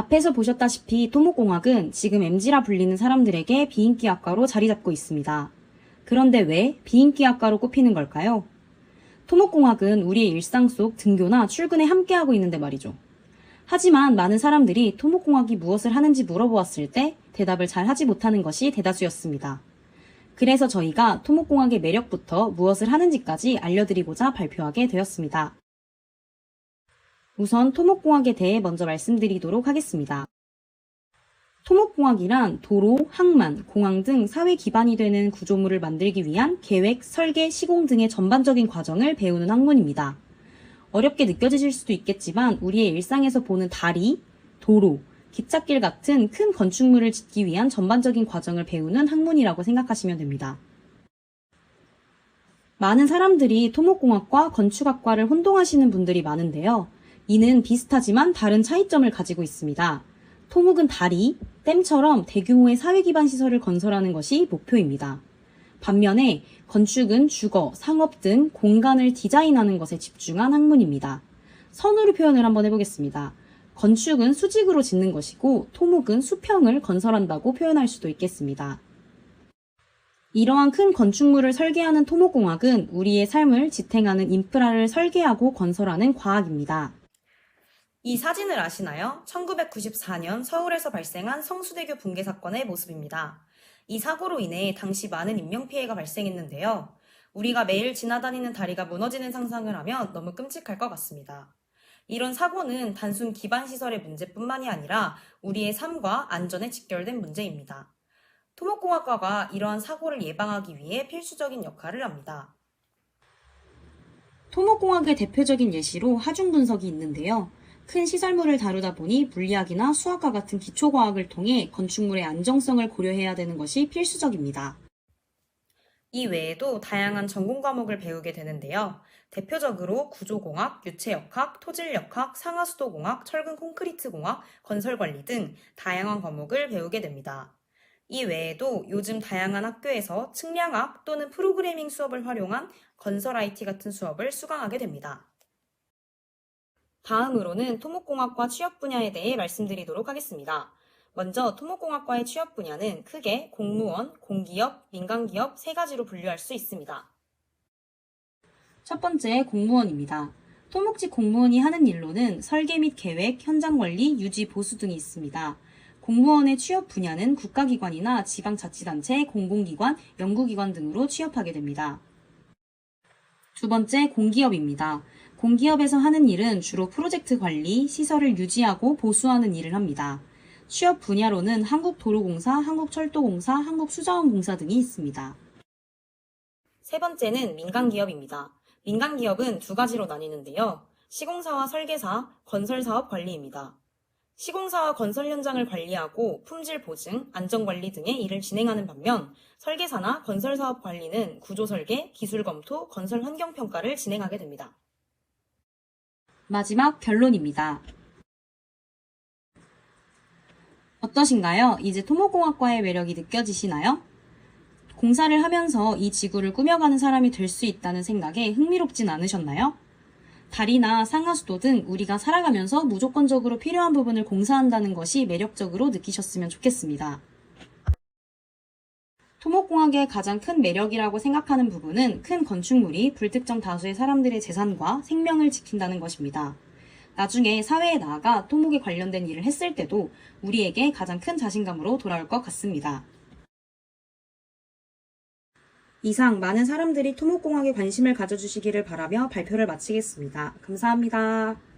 앞에서 보셨다시피 토목공학은 지금 MG라 불리는 사람들에게 비인기 학과로 자리 잡고 있습니다. 그런데 왜 비인기 학과로 꼽히는 걸까요? 토목공학은 우리의 일상 속 등교나 출근에 함께하고 있는데 말이죠. 하지만 많은 사람들이 토목공학이 무엇을 하는지 물어보았을 때 대답을 잘 하지 못하는 것이 대다수였습니다. 그래서 저희가 토목공학의 매력부터 무엇을 하는지까지 알려드리고자 발표하게 되었습니다. 우선 토목공학에 대해 먼저 말씀드리도록 하겠습니다. 토목공학이란 도로, 항만, 공항 등 사회 기반이 되는 구조물을 만들기 위한 계획, 설계, 시공 등의 전반적인 과정을 배우는 학문입니다. 어렵게 느껴지실 수도 있겠지만 우리의 일상에서 보는 다리, 도로, 기찻길 같은 큰 건축물을 짓기 위한 전반적인 과정을 배우는 학문이라고 생각하시면 됩니다. 많은 사람들이 토목공학과 건축학과를 혼동하시는 분들이 많은데요. 이는 비슷하지만 다른 차이점을 가지고 있습니다. 토목은 다리, 댐처럼 대규모의 사회 기반 시설을 건설하는 것이 목표입니다. 반면에 건축은 주거, 상업 등 공간을 디자인하는 것에 집중한 학문입니다. 선으로 표현을 한번 해보겠습니다. 건축은 수직으로 짓는 것이고 토목은 수평을 건설한다고 표현할 수도 있겠습니다. 이러한 큰 건축물을 설계하는 토목공학은 우리의 삶을 지탱하는 인프라를 설계하고 건설하는 과학입니다. 이 사진을 아시나요? 1994년 서울에서 발생한 성수대교 붕괴 사건의 모습입니다. 이 사고로 인해 당시 많은 인명피해가 발생했는데요. 우리가 매일 지나다니는 다리가 무너지는 상상을 하면 너무 끔찍할 것 같습니다. 이런 사고는 단순 기반시설의 문제뿐만이 아니라 우리의 삶과 안전에 직결된 문제입니다. 토목공학과가 이러한 사고를 예방하기 위해 필수적인 역할을 합니다. 토목공학의 대표적인 예시로 하중 분석이 있는데요. 큰 시설물을 다루다 보니 물리학이나 수학과 같은 기초과학을 통해 건축물의 안정성을 고려해야 되는 것이 필수적입니다. 이 외에도 다양한 전공 과목을 배우게 되는데요. 대표적으로 구조공학, 유체역학, 토질역학, 상하수도공학, 철근 콘크리트공학, 건설관리 등 다양한 과목을 배우게 됩니다. 이 외에도 요즘 다양한 학교에서 측량학 또는 프로그래밍 수업을 활용한 건설 IT 같은 수업을 수강하게 됩니다. 다음으로는 토목공학과 취업 분야에 대해 말씀드리도록 하겠습니다. 먼저 토목공학과의 취업 분야는 크게 공무원, 공기업, 민간기업 세 가지로 분류할 수 있습니다. 첫 번째, 공무원입니다. 토목직 공무원이 하는 일로는 설계 및 계획, 현장 관리, 유지, 보수 등이 있습니다. 공무원의 취업 분야는 국가기관이나 지방자치단체, 공공기관, 연구기관 등으로 취업하게 됩니다. 두 번째, 공기업입니다. 공기업에서 하는 일은 주로 프로젝트 관리, 시설을 유지하고 보수하는 일을 합니다. 취업 분야로는 한국도로공사, 한국철도공사, 한국수자원공사 등이 있습니다. 세 번째는 민간기업입니다. 민간기업은 두 가지로 나뉘는데요. 시공사와 설계사, 건설사업 관리입니다. 시공사와 건설 현장을 관리하고 품질 보증, 안전관리 등의 일을 진행하는 반면 설계사나 건설사업 관리는 구조설계, 기술검토, 건설 환경평가를 진행하게 됩니다. 마지막 결론입니다. 어떠신가요? 이제 토목공학과의 매력이 느껴지시나요? 공사를 하면서 이 지구를 꾸며가는 사람이 될 수 있다는 생각에 흥미롭진 않으셨나요? 다리나 상하수도 등 우리가 살아가면서 무조건적으로 필요한 부분을 공사한다는 것이 매력적으로 느끼셨으면 좋겠습니다. 토목공학의 가장 큰 매력이라고 생각하는 부분은 큰 건축물이 불특정 다수의 사람들의 재산과 생명을 지킨다는 것입니다. 나중에 사회에 나아가 토목에 관련된 일을 했을 때도 우리에게 가장 큰 자신감으로 돌아올 것 같습니다. 이상 많은 사람들이 토목공학에 관심을 가져주시기를 바라며 발표를 마치겠습니다. 감사합니다.